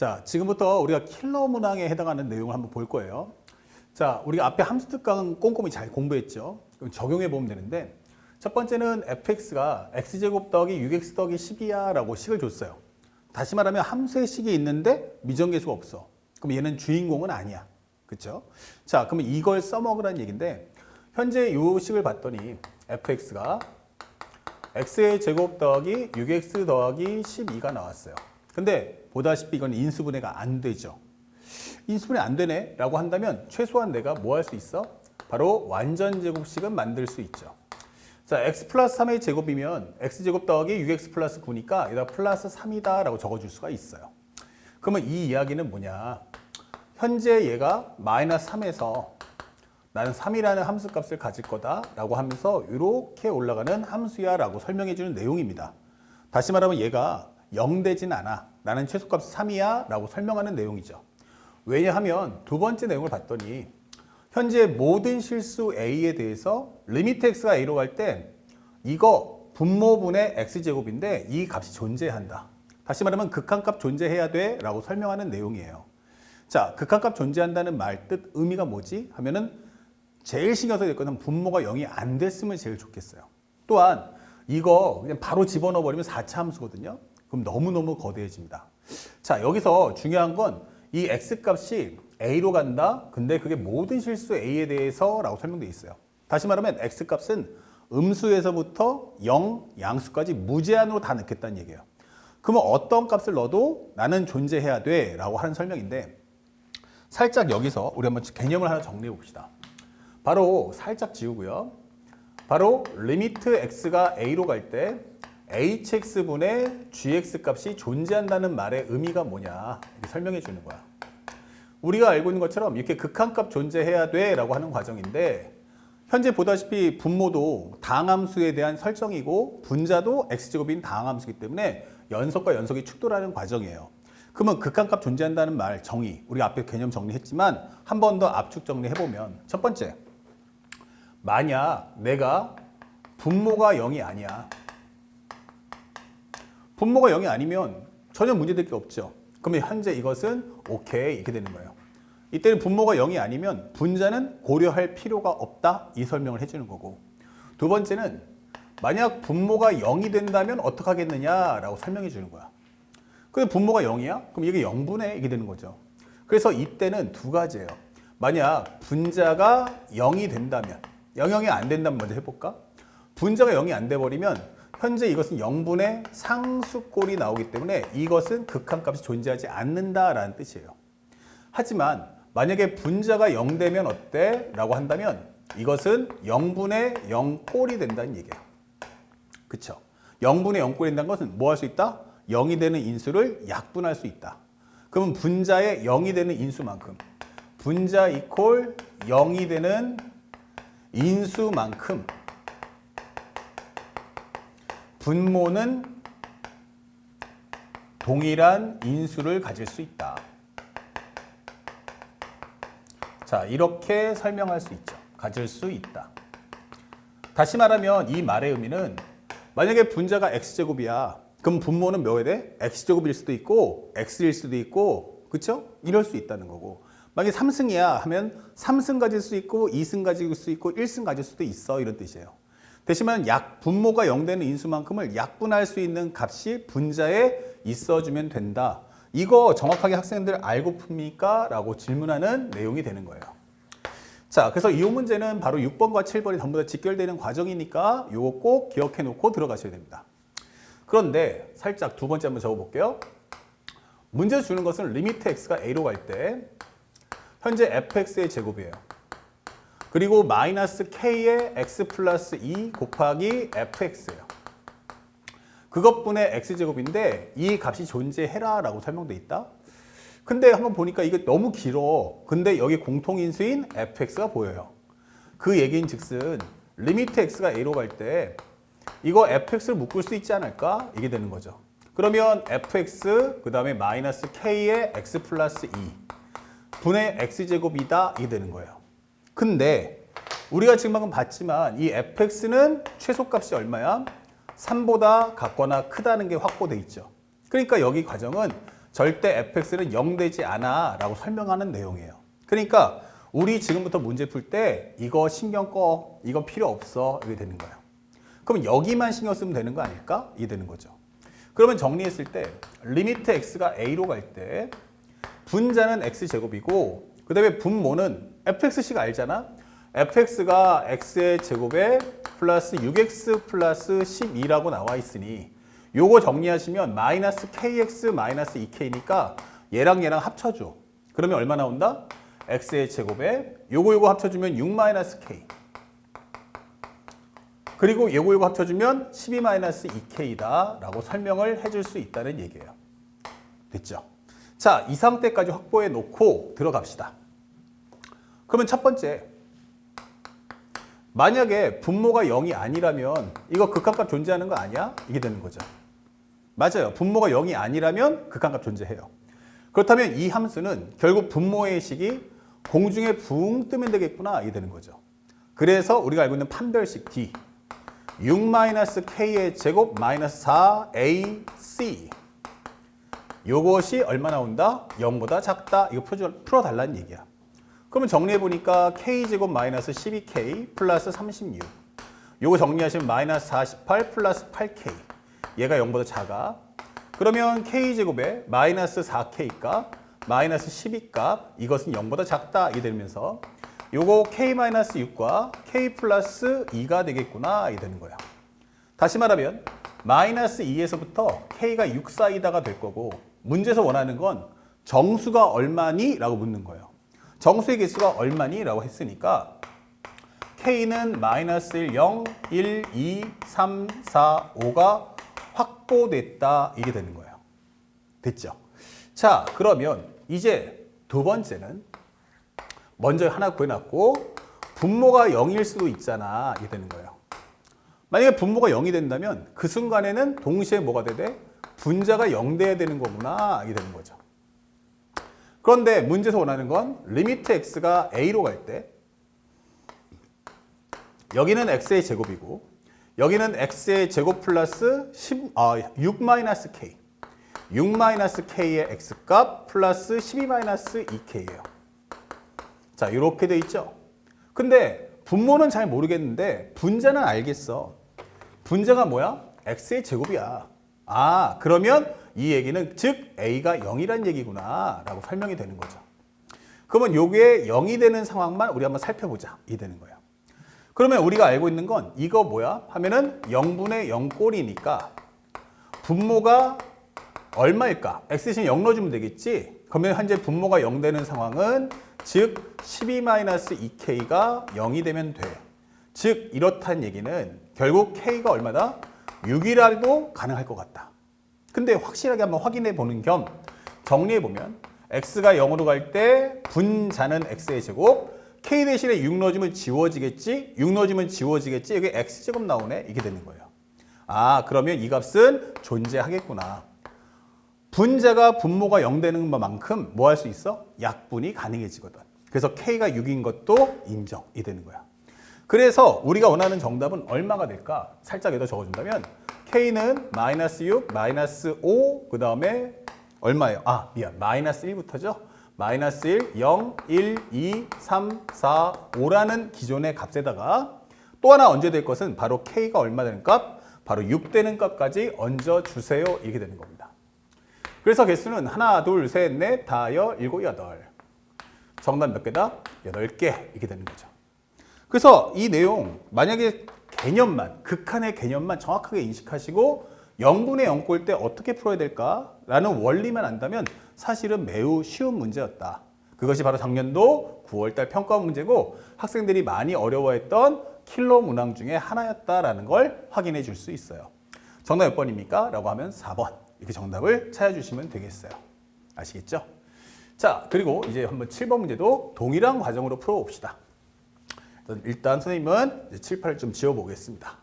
자, 지금부터 우리가 킬러 문항에 해당하는 내용을 한번 볼 거예요. 자, 우리가 앞에 함수 특강 꼼꼼히 잘 공부했죠. 그럼 적용해 보면 되는데 첫 번째는 fx가 x제곱 더하기 6x 더하기 10이야 라고 식을 줬어요. 다시 말하면 함수의 식이 있는데 미정계수가 없어. 그럼 얘는 주인공은 아니야. 그렇죠? 자, 그러면 이걸 써먹으라는 얘기인데 현재 이 식을 봤더니 fx가 x의 제곱 더하기 6x 더하기 12가 나왔어요. 근데 보다시피 이건 인수분해가 안 되죠. 인수분해 안 되네 라고 한다면 최소한 내가 뭐 할 수 있어? 바로 완전 제곱식은 만들 수 있죠. 자, x 플러스 3의 제곱이면 x 제곱 더하기 6x 플러스 9니까 여기다 플러스 3이다 라고 적어줄 수가 있어요. 그러면 이 이야기는 뭐냐? 현재 얘가 마이너스 3에서 나는 3이라는 함수 값을 가질 거다 라고 하면서 이렇게 올라가는 함수야 라고 설명해 주는 내용입니다. 다시 말하면 얘가 0 되진 않아. 나는 최소값 3이야 라고 설명하는 내용이죠. 왜냐하면 두 번째 내용을 봤더니 현재 모든 실수 a에 대해서 리미트 x가 a로 갈 때 이거 분모분의 x제곱인데 이 값이 존재한다. 다시 말하면 극한값 존재해야 돼 라고 설명하는 내용이에요. 자, 극한값 존재한다는 말 뜻 의미가 뭐지? 하면은 제일 신경 써야 될 것은 분모가 0이 안 됐으면 제일 좋겠어요. 또한 이거 그냥 바로 집어넣어 버리면 4차 함수거든요. 그럼 너무너무 거대해집니다. 자, 여기서 중요한 건 이 x 값이 a로 간다. 근데 그게 모든 실수 a에 대해서 라고 설명되어 있어요. 다시 말하면 x 값은 음수에서부터 0 양수까지 무제한으로 다 넣겠다는 얘기예요. 그러면 어떤 값을 넣어도 나는 존재해야 돼 라고 하는 설명인데 살짝 여기서 우리 한번 개념을 하나 정리해 봅시다. 바로 살짝 지우고요. 바로 리미트 x가 a로 갈 때 hx분의 gx 값이 존재한다는 말의 의미가 뭐냐 설명해 주는 거야. 우리가 알고 있는 것처럼 이렇게 극한값 존재해야 돼 라고 하는 과정인데 현재 보다시피 분모도 다항함수에 대한 설정이고 분자도 x제곱인 다항함수이기 때문에 연속과 연속이 축돌하는 과정이에요. 그러면 극한값 존재한다는 말 정의 우리 앞에 개념 정리했지만 한 번 더 압축 정리해 보면 첫 번째 만약 내가 분모가 0이 아니야. 분모가 0이 아니면 전혀 문제될 게 없죠. 그러면 현재 이것은 오케이 이렇게 되는 거예요. 이때는 분모가 0이 아니면 분자는 고려할 필요가 없다 이 설명을 해주는 거고 두 번째는 만약 분모가 0이 된다면 어떻게 하겠느냐라고 설명해 주는 거야. 근데 분모가 0이야? 그럼 이게 0분의 이게 되는 거죠. 그래서 이때는 두 가지예요. 만약 분자가 0이 된다면 0, 0이 안 된다면 먼저 해볼까? 분자가 0이 안 돼버리면 현재 이것은 0분의 상수꼴이 나오기 때문에 이것은 극한값이 존재하지 않는다라는 뜻이에요. 하지만 만약에 분자가 0 되면 어때? 라고 한다면 이것은 0분의 0꼴이 된다는 얘기예요. 그쵸? 0분의 0꼴이 된다는 것은 뭐 할 수 있다? 0이 되는 인수를 약분할 수 있다. 그러면 분자의 0이 되는 인수만큼 분자 이콜 0이 되는 인수만큼 분모는 동일한 인수를 가질 수 있다. 자, 이렇게 설명할 수 있죠. 가질 수 있다. 다시 말하면 이 말의 의미는 만약에 분자가 x제곱이야. 그럼 분모는 몇에 돼? x제곱일 수도 있고 x일 수도 있고 그쵸? 이럴 수 있다는 거고 만약에 3승이야 하면 3승 가질 수 있고 2승 가질 수 있고 1승 가질 수도 있어 이런 뜻이에요. 대신만 약 분모가 0 되는 인수만큼을 약분할 수 있는 값이 분자에 있어주면 된다. 이거 정확하게 학생들 알고 풉니까? 라고 질문하는 내용이 되는 거예요. 자, 그래서 이 문제는 바로 6번과 7번이 전부 다 직결되는 과정이니까 이거 꼭 기억해 놓고 들어가셔야 됩니다. 그런데 살짝 두 번째 한번 적어볼게요. 문제 주는 것은 리미트 x가 a로 갈 때 현재 fx의 제곱이에요. 그리고 마이너스 k의 x 플러스 2 곱하기 fx예요. 그것분의 x제곱인데 이 값이 존재해라 라고 설명돼 있다. 근데 한번 보니까 이게 너무 길어. 근데 여기 공통인수인 fx가 보여요. 그 얘기인 즉슨 리미트 x가 a로 갈 때 이거 fx를 묶을 수 있지 않을까? 이게 되는 거죠. 그러면 fx 그 다음에 마이너스 k의 x 플러스 2 분의 x제곱이다 이게 되는 거예요. 근데 우리가 지금 방금 봤지만 이 fx는 최소값이 얼마야? 3보다 같거나 크다는 게 확보돼 있죠. 그러니까 여기 과정은 절대 fx는 0 되지 않아 라고 설명하는 내용이에요. 그러니까 우리 지금부터 문제 풀 때 이거 신경 꺼, 이거 필요 없어 이게 되는 거예요. 그럼 여기만 신경 쓰면 되는 거 아닐까? 이게 되는 거죠. 그러면 정리했을 때 리미트 x가 a로 갈 때 분자는 x제곱이고 그 다음에 분모는 fx씩 알잖아? fx가 x의 제곱에 플러스 6x 플러스 12라고 나와 있으니 요거 정리하시면 마이너스 kx 마이너스 2k니까 얘랑 얘랑 합쳐줘. 그러면 얼마 나온다? x의 제곱에 요거 요거 합쳐주면 6 마이너스 k 그리고 요거 요거 합쳐주면 12 마이너스 2k다 라고 설명을 해줄 수 있다는 얘기예요. 됐죠? 자, 이 상태까지 확보해 놓고 들어갑시다. 그러면 첫 번째, 만약에 분모가 0이 아니라면 이거 극한값 존재하는 거 아니야? 이게 되는 거죠. 맞아요. 분모가 0이 아니라면 극한값 존재해요. 그렇다면 이 함수는 결국 분모의 식이 공중에 붕 뜨면 되겠구나 이게 되는 거죠. 그래서 우리가 알고 있는 판별식 D 6-k의 제곱 마이너스 4ac 요것이 얼마 나온다? 0보다 작다. 이거 풀어- 풀어달라는 얘기야. 그러면 정리해보니까 k제곱 마이너스 12k 플러스 36 요거 정리하시면 마이너스 48 플러스 8k 얘가 0보다 작아. 그러면 k제곱에 마이너스 4k값 마이너스 12값 이것은 0보다 작다. 이게 되면서 요거 k 마이너스 6과 k 플러스 2가 되겠구나. 이게 되는 거야. 다시 말하면 마이너스 2에서부터 k가 6 사이다가 될 거고 문제에서 원하는 건 정수가 얼마니? 라고 묻는 거예요. 정수의 개수가 얼마니? 라고 했으니까 k는 마이너스 1, 0, 1, 2, 3, 4, 5가 확보됐다. 이게 되는 거예요. 됐죠? 자, 그러면 이제 두 번째는 먼저 하나 구해놨고 분모가 0일 수도 있잖아. 이게 되는 거예요. 만약에 분모가 0이 된다면 그 순간에는 동시에 뭐가 돼? 분자가 0 돼야 되는 거구나. 이게 되는 거죠. 그런데 문제에서 원하는 건 리미트 x가 a로 갈 때 여기는 x의 제곱이고 여기는 x의 제곱 플러스 10, 아, 6 마이너스 k 6 마이너스 k의 x값 플러스 12 마이너스 2k예요. 자, 이렇게 돼 있죠. 근데 분모는 잘 모르겠는데 분자는 알겠어. 분자가 뭐야? x의 제곱이야. 아, 그러면 이 얘기는 즉 a가 0이란 얘기구나 라고 설명이 되는 거죠. 그러면 요게 0이 되는 상황만 우리 한번 살펴보자. 이 되는 거예요. 그러면 우리가 알고 있는 건 이거 뭐야? 하면은 0분의 0꼴이니까 분모가 얼마일까? x 대신 0 넣어주면 되겠지? 그러면 현재 분모가 0 되는 상황은 즉 12-2k가 0이 되면 돼. 즉 이렇다는 얘기는 결국 k가 얼마다? 6이라도 가능할 것 같다. 근데 확실하게 한번 확인해 보는 겸 정리해 보면 x가 0으로 갈 때 분자는 x의 제곱 k 대신에 6 넣어주면 지워지겠지? 6 넣어주면 지워지겠지? 여기 x제곱 나오네? 이게 되는 거예요. 아 그러면 이 값은 존재하겠구나. 분자가 분모가 0 되는 만큼 뭐 할 수 있어? 약분이 가능해지거든. 그래서 k가 6인 것도 인정이 되는 거야. 그래서 우리가 원하는 정답은 얼마가 될까? 살짝 여기다 적어준다면 k는 마이너스 6, 마이너스 5, 그 다음에 얼마예요? 아 미안, 마이너스 1부터죠? 마이너스 1, 0, 1, 2, 3, 4, 5라는 기존의 값에다가 또 하나 얹어야 될 것은 바로 k가 얼마 되는 값? 바로 6 되는 값까지 얹어주세요. 이렇게 되는 겁니다. 그래서 개수는 하나, 둘, 셋, 넷, 다 여, 일곱, 여덟. 정답 몇 개다? 여덟 개 이렇게 되는 거죠. 그래서 이 내용 만약에 개념만 극한의 개념만 정확하게 인식하시고 0분의 0꼴 때 어떻게 풀어야 될까라는 원리만 안다면 사실은 매우 쉬운 문제였다. 그것이 바로 작년도 9월달 평가 문제고 학생들이 많이 어려워했던 킬러 문항 중에 하나였다라는 걸 확인해 줄 수 있어요. 정답 몇 번입니까? 라고 하면 4번 이렇게 정답을 찾아주시면 되겠어요. 아시겠죠? 자 그리고 이제 한번 7번 문제도 동일한 과정으로 풀어봅시다. 일단 선생님은 이제 칠판을 좀 지워보겠습니다.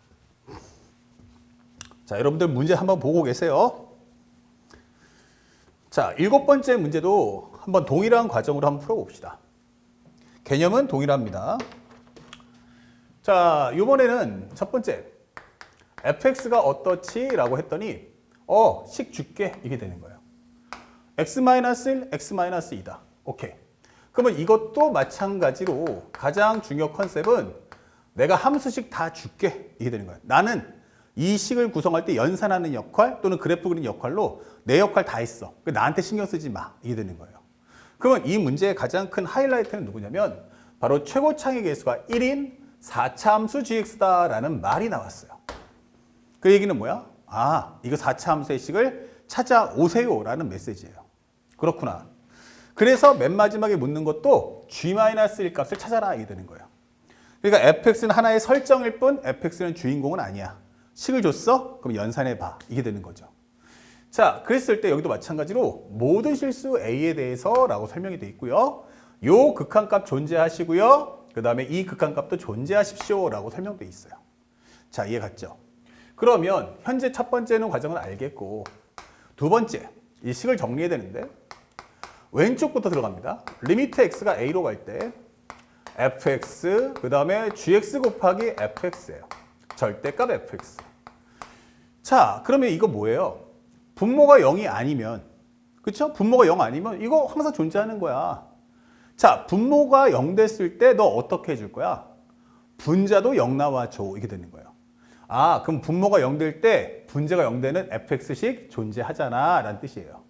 자, 여러분들 문제 한번 보고 계세요. 자, 일곱 번째 문제도 한번 동일한 과정으로 한번 풀어봅시다. 개념은 동일합니다. 자, 이번에는 첫 번째 fx가 어떻지? 라고 했더니 어, 식 줄게 이게 되는 거예요. x-1, x-2다. 오케이. 그러면 이것도 마찬가지로 가장 중요 컨셉은 내가 함수식 다 줄게. 이게 되는 거야. 나는 이 식을 구성할 때 연산하는 역할 또는 그래프 그리는 역할로 내 역할 다 했어. 그 나한테 신경 쓰지 마. 이게 되는 거예요. 그러면 이 문제의 가장 큰 하이라이트는 누구냐면 바로 최고 창의 개수가 1인 4차 함수 gx다라는 말이 나왔어요. 그 얘기는 뭐야? 아, 이거 4차 함수의 식을 찾아오세요라는 메시지예요. 그렇구나. 그래서 맨 마지막에 묻는 것도 g-1 값을 찾아라 이게 되는 거예요. 그러니까 fx는 하나의 설정일 뿐 fx는 주인공은 아니야. 식을 줬어? 그럼 연산해 봐. 이게 되는 거죠. 자, 그랬을 때 여기도 마찬가지로 모든 실수 a에 대해서 라고 설명이 돼 있고요. 요 극한값 존재하시고요. 그 다음에 이 극한값도 존재하십시오 라고 설명돼 있어요. 자, 이해 갔죠? 그러면 현재 첫 번째는 과정을 알겠고 두 번째 이 식을 정리해야 되는데 왼쪽부터 들어갑니다. 리미트 x가 a로 갈 때 fx 그 다음에 gx 곱하기 fx예요. 절대값 fx. 자, 그러면 이거 뭐예요? 분모가 0이 아니면 그쵸? 분모가 0 아니면 이거 항상 존재하는 거야. 자, 분모가 0 됐을 때 너 어떻게 해줄 거야? 분자도 0 나와줘. 이게 되는 거예요. 아, 그럼 분모가 0 될 때 분자가 0 되는 fx식 존재하잖아. 라는 뜻이에요.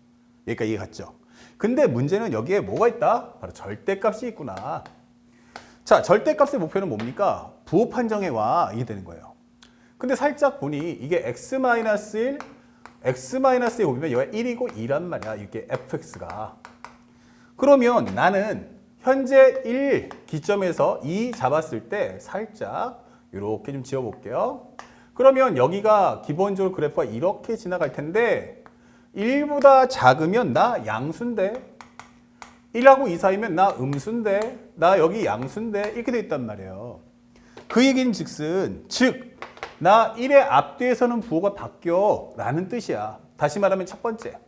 여기까지 이해 갔죠? 근데 문제는 여기에 뭐가 있다? 바로 절대값이 있구나. 자, 절대값의 목표는 뭡니까? 부호 판정에 와. 이게 되는 거예요. 근데 살짝 보니 이게 x-1, x-에 보면 여기가 1이고 2란 말이야. 이렇게 fx가. 그러면 나는 현재 1 기점에서 2 잡았을 때 살짝 이렇게 좀 지어볼게요. 그러면 여기가 기본적으로 그래프가 이렇게 지나갈 텐데 1보다 작으면 나 양수인데 1하고 2 사이면 나 음수인데 나 여기 양수인데 이렇게 돼 있단 말이에요. 그 얘기는 즉슨 즉 나 1의 앞뒤에서는 부호가 바뀌어 라는 뜻이야. 다시 말하면 첫 번째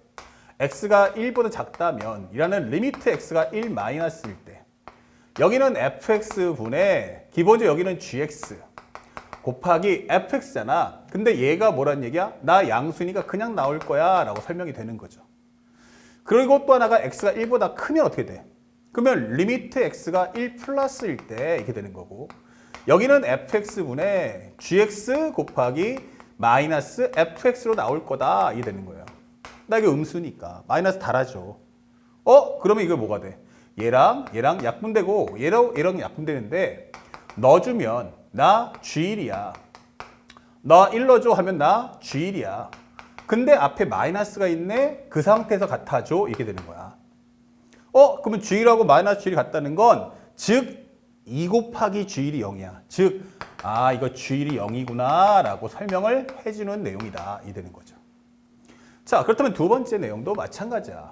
x가 1보다 작다면 이라는 리미트 x가 1 마이너스일 때 여기는 fx분의 기본적으로 여기는 gx 곱하기 fx잖아. 근데 얘가 뭐란 얘기야? 나 양수니까 그냥 나올 거야 라고 설명이 되는 거죠. 그리고 또 하나가 x가 1보다 크면 어떻게 돼? 그러면 리미트 x가 1 플러스일 때 이렇게 되는 거고 여기는 fx분의 gx 곱하기 마이너스 fx로 나올 거다 이게 되는 거예요. 나 이게 음수니까 마이너스 달아줘. 어? 그러면 이거 뭐가 돼? 얘랑 얘랑 약분되고 얘랑 얘랑 약분되는데 넣어주면 나 G1이야. 너1 넣어줘 하면 나 G1이야. 근데 앞에 마이너스가 있네. 그 상태에서 같아줘. 이렇게 되는 거야. 어? 그러면 G1하고 마이너스 G1이 같다는 건 즉 2 곱하기 G1이 0이야. 즉, 아, 이거 G1이 0이구나 라고 설명을 해주는 내용이다. 이 되는 거죠. 자, 그렇다면 두 번째 내용도 마찬가지야.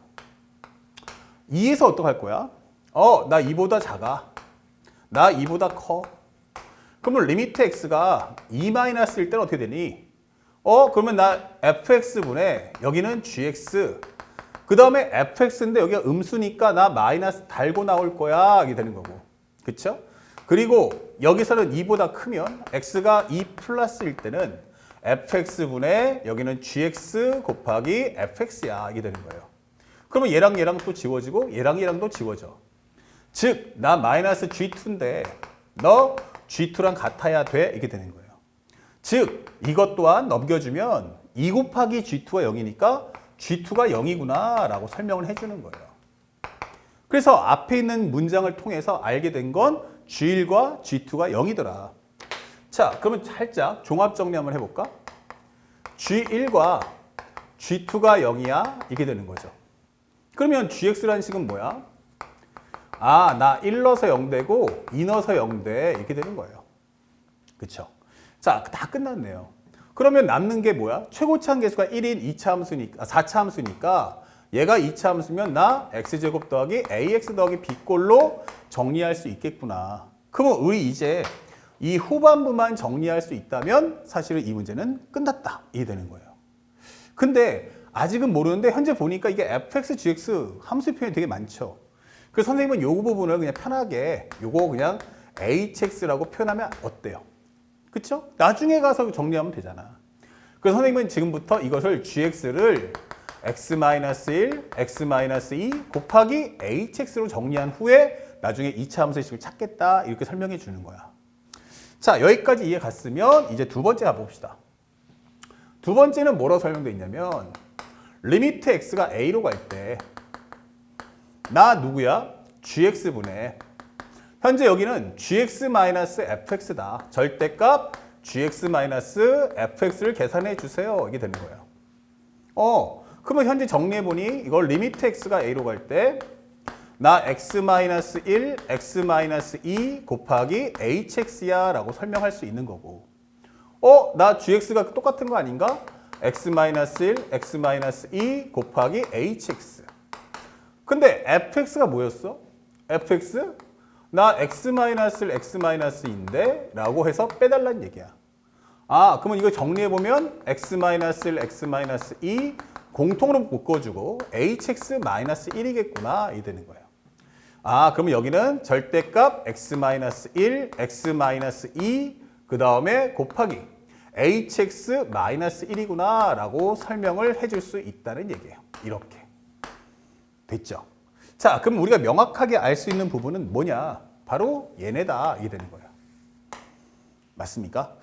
2에서 어떡할 거야? 어, 나 2보다 작아. 나 2보다 커. 그러면 리미트 x가 2-1일 때는 어떻게 되니? 어, 그러면 나 fx분의 여기는 gx. 그 다음에 fx인데 여기가 음수니까 나 마이너스 달고 나올 거야. 이게 되는 거고. 그쵸? 그리고 여기서는 2보다 크면 x가 2 플러스일 때는 fx분의 여기는 gx 곱하기 fx야. 이게 되는 거예요. 그러면 얘랑 얘랑 또 지워지고 얘랑 얘랑도 지워져. 즉, 나 마이너스 g2인데 너 g2랑 같아야 돼. 이게 되는 거예요. 즉, 이것 또한 넘겨주면 2 곱하기 g2가 0이니까 g2가 0이구나 라고 설명을 해주는 거예요. 그래서 앞에 있는 문장을 통해서 알게 된 건 G1과 G2가 0이더라. 자, 그러면 살짝 종합 정리 한번 해볼까? G1과 G2가 0이야? 이게 되는 거죠. 그러면 GX라는 식은 뭐야? 아, 나 1 넣어서 0 되고 2 넣어서 0 돼. 이렇게 되는 거예요. 그쵸? 자, 다 끝났네요. 그러면 남는 게 뭐야? 최고차항 개수가 1인 2차 함수니까, 4차 함수니까 얘가 2차 함수면 나 x제곱 더하기 ax 더하기 b꼴로 정리할 수 있겠구나. 그러면 우리 이제 이 후반부만 정리할 수 있다면 사실은 이 문제는 끝났다. 이게 되는 거예요. 근데 아직은 모르는데 현재 보니까 이게 fx, gx 함수 표현이 되게 많죠. 그래서 선생님은 요 부분을 그냥 편하게 요거 그냥 hx라고 표현하면 어때요? 그쵸? 나중에 가서 정리하면 되잖아. 그래서 선생님은 지금부터 이것을 gx를 x-1, x-2 곱하기 hx로 정리한 후에 나중에 2차 함수의 식을 찾겠다 이렇게 설명해 주는 거야. 자 여기까지 이해 갔으면 이제 두 번째 가봅시다. 두 번째는 뭐라고 설명되어 있냐면 리미트 x가 a로 갈 때 나 누구야? gx분의 현재 여기는 gx-fx다. 절대값 gx-fx를 계산해 주세요. 이게 되는 거예요. 어, 그러면 현재 정리해 보니 이걸 리미트 x가 a로 갈 때 나 x-1, x-2 곱하기 hx야 라고 설명할 수 있는 거고 어, 나 gx가 똑같은 거 아닌가? x-1, x-2 곱하기 hx 근데 fx가 뭐였어? fx? 나 x-1, x-2인데 라고 해서 빼달라는 얘기야. 아, 그러면 이거 정리해보면 x-1, x-2 공통으로 묶어주고 hx-1이겠구나 이 되는 거예요. 아, 그러면 여기는 절대값 x-1, x-2 그 다음에 곱하기 hx-1이구나 라고 설명을 해줄 수 있다는 얘기예요. 이렇게. 됐죠? 자, 그럼 우리가 명확하게 알 수 있는 부분은 뭐냐? 바로 얘네다. 이게 되는 거예요. 맞습니까?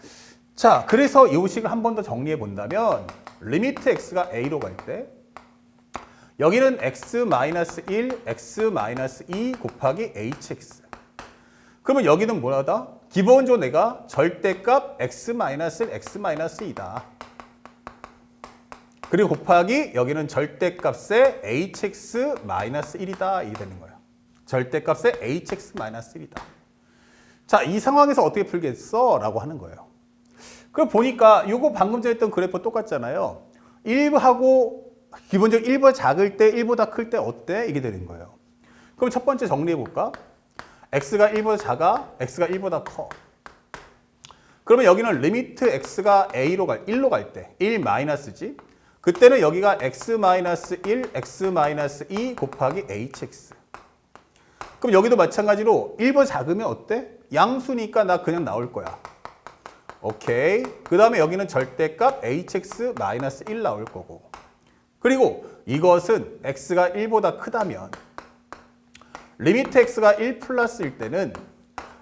자, 그래서 이 식을 한 번 더 정리해 본다면 리미트 x가 a로 갈 때 여기는 x-1, x-2 곱하기 hx 그러면 여기는 뭐라다? 기본적으로 내가 절대값 x-1, x-2다. 그리고 곱하기 여기는 절대값의 hx-1이다. 이게 되는 거예요. 절대값의 hx-1이다. 자, 이 상황에서 어떻게 풀겠어? 라고 하는 거예요. 그럼 보니까 이거 방금 전에 했던 그래프 똑같잖아요. 1하고 기본적으로 1보다 작을 때 1보다 클 때 어때? 이게 되는 거예요. 그럼 첫 번째 정리해 볼까? x가 1보다 작아, x가 1보다 커. 그러면 여기는 리미트 x가 a로 갈 1로 갈 때, 1 마이너스지. 그때는 여기가 x-1, x-2 곱하기 hx. 그럼 여기도 마찬가지로 1보다 작으면 어때? 양수니까 나 그냥 나올 거야. 오케이. 그 다음에 여기는 절대값 hx-1 나올 거고. 그리고 이것은 x가 1보다 크다면 리미트 x가 1 플러스일 때는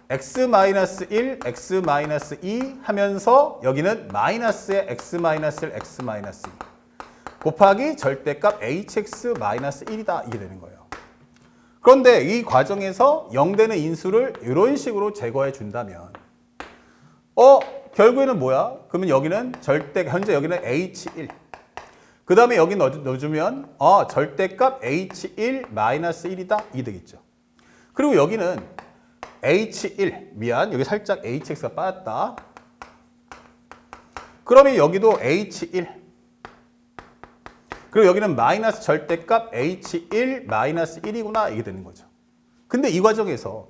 x-1, x-2 하면서 여기는 마이너스의 x-1, x-2 곱하기 절대값 hx-1이다 이게 되는 거예요. 그런데 이 과정에서 0되는 인수를 이런 식으로 제거해 준다면 어 결국에는 뭐야? 그러면 여기는 절대 현재 여기는 h1 그 다음에 여기 넣어, 넣어주면 어, 절대값 h1-1이다 이 되겠죠. 그리고 여기는 h1 미안 여기 살짝 hx가 빠졌다. 그러면 여기도 h1 그리고 여기는 마이너스 절대값 h1 마이너스 1이구나 이게 되는 거죠. 근데 이 과정에서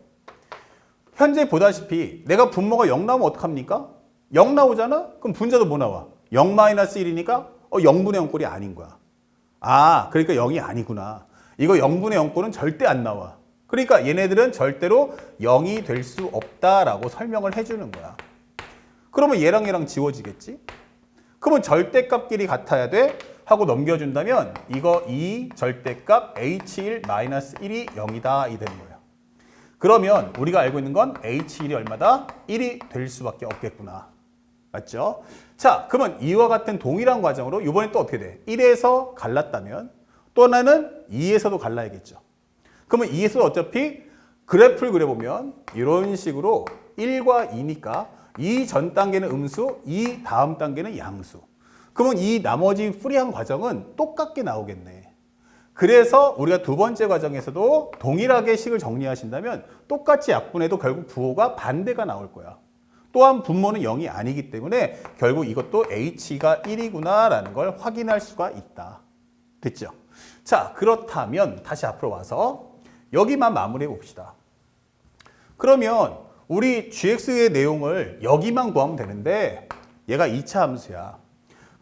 현재 보다시피 내가 분모가 0 나오면 어떡합니까? 0 나오잖아? 그럼 분자도 뭐 나와? 0 마이너스 1이니까 어 0분의 0꼴이 아닌 거야. 아 그러니까 0이 아니구나. 이거 0분의 0꼴은 절대 안 나와. 그러니까 얘네들은 절대로 0이 될 수 없다라고 설명을 해주는 거야. 그러면 얘랑 얘랑 지워지겠지? 그러면 절대값끼리 같아야 돼? 하고 넘겨준다면 이거 2 절대값 h1-1이 0이다 이 되는 거예요. 그러면 우리가 알고 있는 건 h1이 얼마다? 1이 될 수밖에 없겠구나. 맞죠? 자, 그러면 이와 같은 동일한 과정으로 이번에 또 어떻게 돼? 1에서 갈랐다면 또 하나는 2에서도 갈라야겠죠. 그러면 2에서 어차피 그래프를 그려보면 이런 식으로 1과 2니까 이 전 단계는 음수, 이 다음 단계는 양수. 그러면 이 나머지 프리한 과정은 똑같게 나오겠네. 그래서 우리가 두 번째 과정에서도 동일하게 식을 정리하신다면 똑같이 약분해도 결국 부호가 반대가 나올 거야. 또한 분모는 0이 아니기 때문에 결국 이것도 h가 1이구나라는 걸 확인할 수가 있다. 됐죠? 자, 그렇다면 다시 앞으로 와서 여기만 마무리해 봅시다. 그러면 우리 gx의 내용을 여기만 구하면 되는데 얘가 2차 함수야.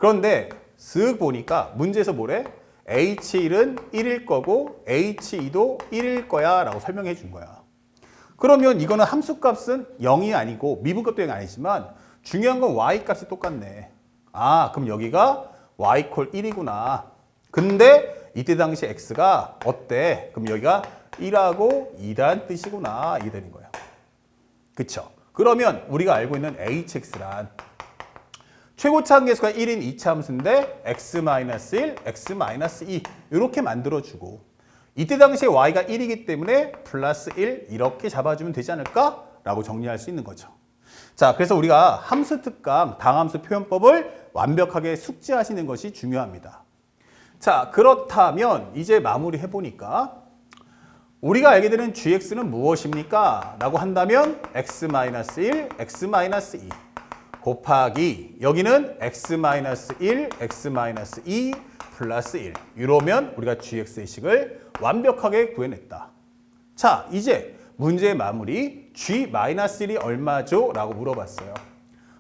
그런데 쓱 보니까 문제에서 뭐래? h1은 1일 거고 h2도 1일 거야 라고 설명해 준 거야. 그러면 이거는 함수값은 0이 아니고 미분값도 0이 아니지만 중요한 건 y 값이 똑같네. 아 그럼 여기가 y 콜 1이구나. 근데 이때 당시 x가 어때? 그럼 여기가 1하고 2란 뜻이구나. 이 되는 거예요. 그쵸? 그러면 우리가 알고 있는 hx란 최고차 함계수가 1인 2차 함수인데 x-1, x-2 이렇게 만들어주고 이때 당시에 y가 1이기 때문에 플러스 1 이렇게 잡아주면 되지 않을까? 라고 정리할 수 있는 거죠. 자, 그래서 우리가 함수 특강, 당함수 표현법을 완벽하게 숙지하시는 것이 중요합니다. 자, 그렇다면 이제 마무리 해보니까 우리가 알게 되는 gx는 무엇입니까? 라고 한다면 x-1, x-2 곱하기 여기는 x-1, x-2 플러스 1 이러면 우리가 gx의 식을 완벽하게 구해냈다. 자, 이제 문제의 마무리 g-1이 얼마죠? 라고 물어봤어요.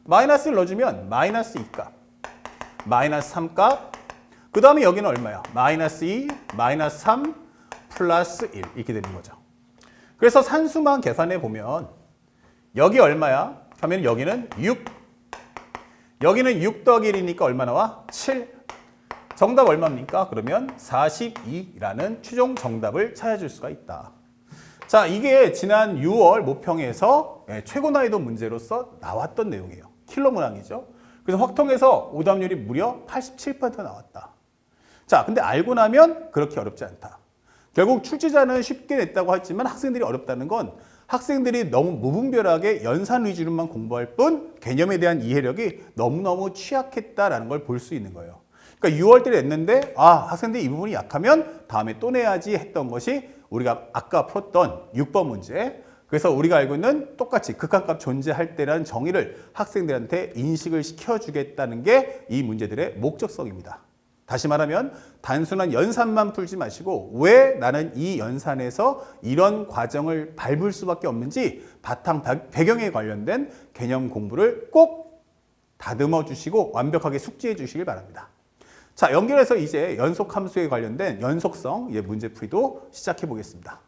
마이너스 1 넣어주면 마이너스 2값, 마이너스 3값, 그 다음에 여기는 얼마야? 마이너스 2, 마이너스 3, 플러스 1 이렇게 되는 거죠. 그래서 산수만 계산해 보면 여기 얼마야? 하면 여기는 6, 여기는 6 더하기 1이니까 얼마 나 와? 7. 정답 얼마입니까? 그러면 42라는 최종 정답을 찾아줄 수가 있다. 자, 이게 지난 6월 모평에서 예, 최고 난이도 문제로서 나왔던 내용이에요. 킬러 문항이죠. 그래서 확통해서 오답률이 무려 87%가 나왔다. 자, 근데 알고 나면 그렇게 어렵지 않다. 결국 출제자는 쉽게 냈다고 했지만 학생들이 어렵다는 건 학생들이 너무 무분별하게 연산 위주로만 공부할 뿐 개념에 대한 이해력이 너무너무 취약했다라는 걸 볼 수 있는 거예요. 그러니까 6월 때 냈는데 아 학생들이 이 부분이 약하면 다음에 또 내야지 했던 것이 우리가 아까 풀었던 6번 문제 그래서 우리가 알고 있는 똑같이 극한값 존재할 때라는 정의를 학생들한테 인식을 시켜주겠다는 게 이 문제들의 목적성입니다. 다시 말하면 단순한 연산만 풀지 마시고 왜 나는 이 연산에서 이런 과정을 밟을 수밖에 없는지 바탕 배경에 관련된 개념 공부를 꼭 다듬어 주시고 완벽하게 숙지해 주시길 바랍니다. 자, 연결해서 이제 연속 함수에 관련된 연속성 이제 문제 풀이도 시작해 보겠습니다.